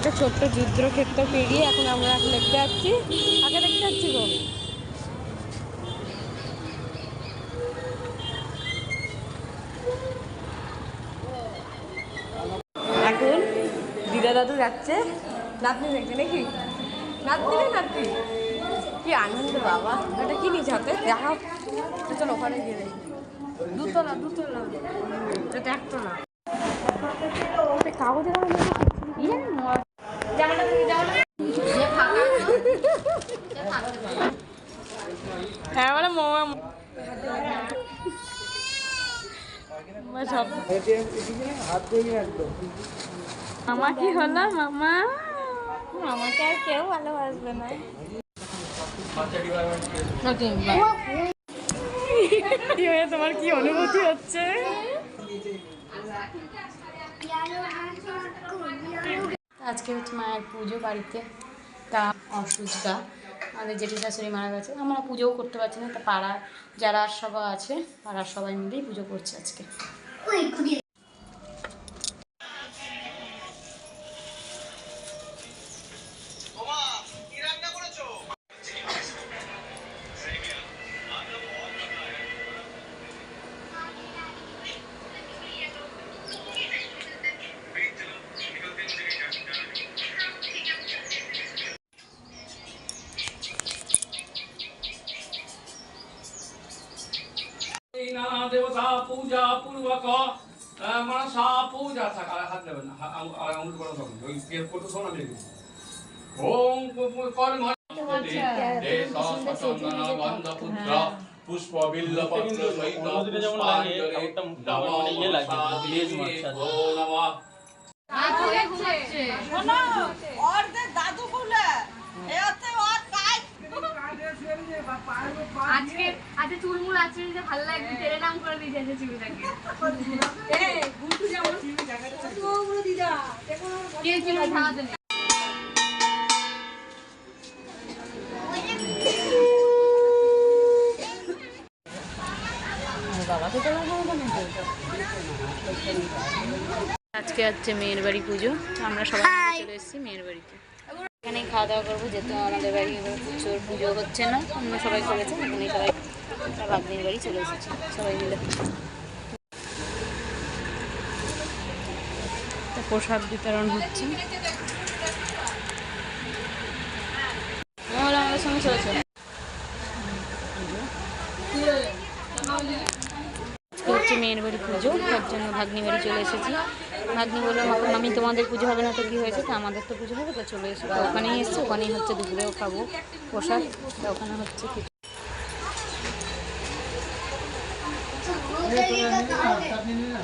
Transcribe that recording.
একটা ছোট্ট যুদ্ধক্ষেত্র পেরিয়ে এখন আমরা এখন দেখতে যাচ্ছি। আগে দেখতে যাচ্ছি গো। এখন দিদা দাদু যাচ্ছে। নাতনি দেখছে নাকি? নাতনি রে নাতনি। কি আনন্দ বাবা। এটা কি নিচ হাতে? দেখাও চলো ওখানে গিয়ে দেখি। দুতলা দুতলা। এটা একতলা কাগজের সব। মামা কি হলো মামা। মামাকে আর কেউ ভালোবাসবে না। তোমার কি অনুভূতি হচ্ছে? আজকে হচ্ছে মায়ের পুজো বাড়িতে। তা অসুস্থা। আমাদের জেঠু শাশুড়ি মারা গেছে। আমরা পুজোও করতে পারছি না। তা পাড়ার যারা সবাই আছে পাড়ার সবাই মিলেই পুজো করছে আজকে। 会固定 নানা দেবতা পূজা পূর্বক মনসা পূজা থাক আর হাত দেবেন আর আঙুল করে তখন ওই ইয়ে করতে শোনা দিয়ে দিন। ওম কর্ম পুষ্প বিল্ল সহিত অন্যদিনে যেমন আজকে আজকে চুলমুল আছে যে ভালো লাগবে তেরে নাম করে দিয়েছে চুলটাকে। কে ছিল থামাতে নেই আজকে হচ্ছে মেয়ের বাড়ি পুজো। আমরা সবাই চলে এসেছি মেয়ের বাড়িতে। এখানেই খাওয়া দাওয়া করব যেহেতু আমাদের বাড়ি প্রচুর পুজো হচ্ছে না অন্য সবাই করেছে এখানেই সবাই বাগদির বাড়ি চলে এসেছি সবাই মিলে। প্রসাদ বিতরণ হচ্ছে। মহল আমাদের সঙ্গে চলেছে। হচ্ছে মেয়ের বাড়ি পুজো তার জন্য ভাগ্নি বাড়ি চলে এসেছি। ভাগ্নি বলল "মা- মামি তোমাদের পুজো হবে না তো কী হয়েছে? তো আমাদের তো পুজো হবে, তো চলে এসো। ওখানেই এসছে? ওখানেই হচ্ছে দুপুরেও খাব, প্রসাদ, তো ওখানে হচ্ছে কিছু